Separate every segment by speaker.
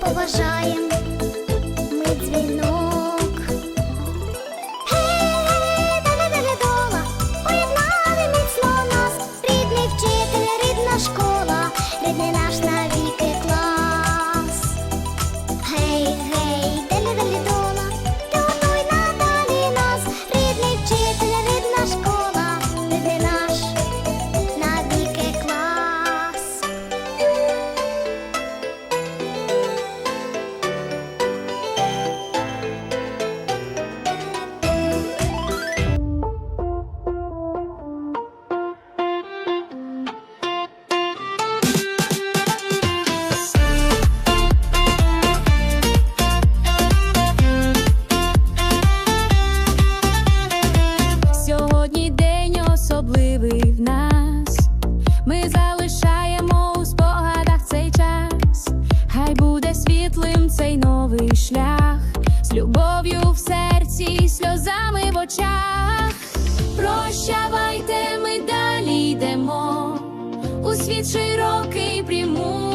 Speaker 1: поважаєм
Speaker 2: особливий в нас. Ми залишаємо у спогадах цей час. Хай буде світлим цей новий шлях, з любов'ю в серці, сльозами в очах. Прощавайте, ми далі йдемо. У світ широкий прямуємо,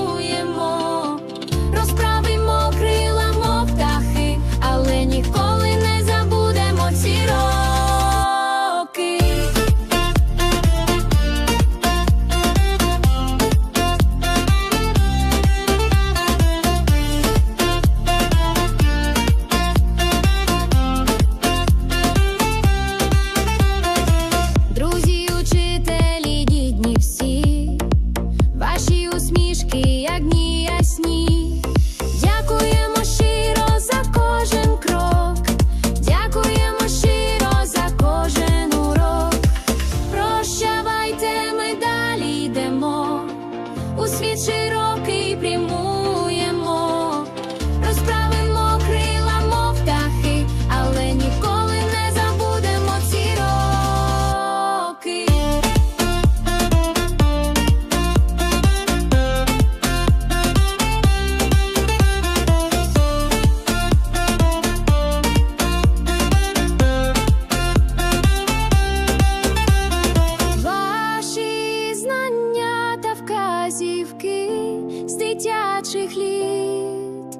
Speaker 2: дитячих літ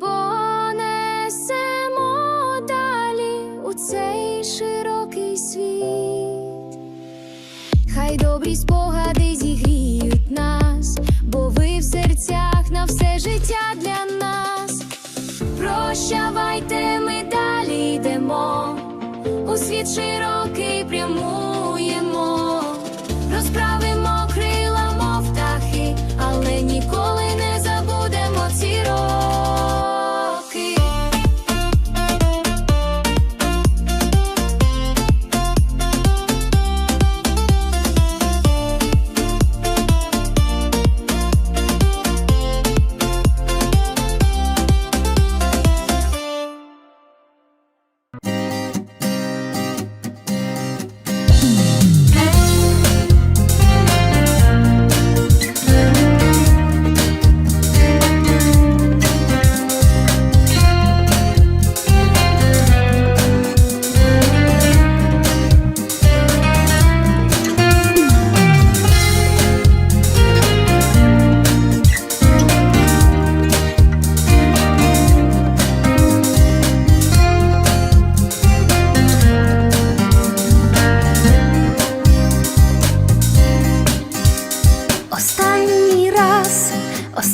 Speaker 2: понесемо далі у цей широкий світ. Хай добрі спогади зігріють нас, бо ви в серцях на все життя для нас. Прощавайте, ми далі йдемо, у світ широкий прямуємо,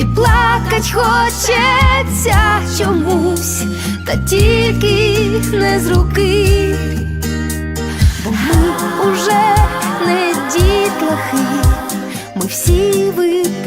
Speaker 3: І плакать хочеться чомусь, та тільки не з руки, бо ми уже не дітлахи, ми всі випускники.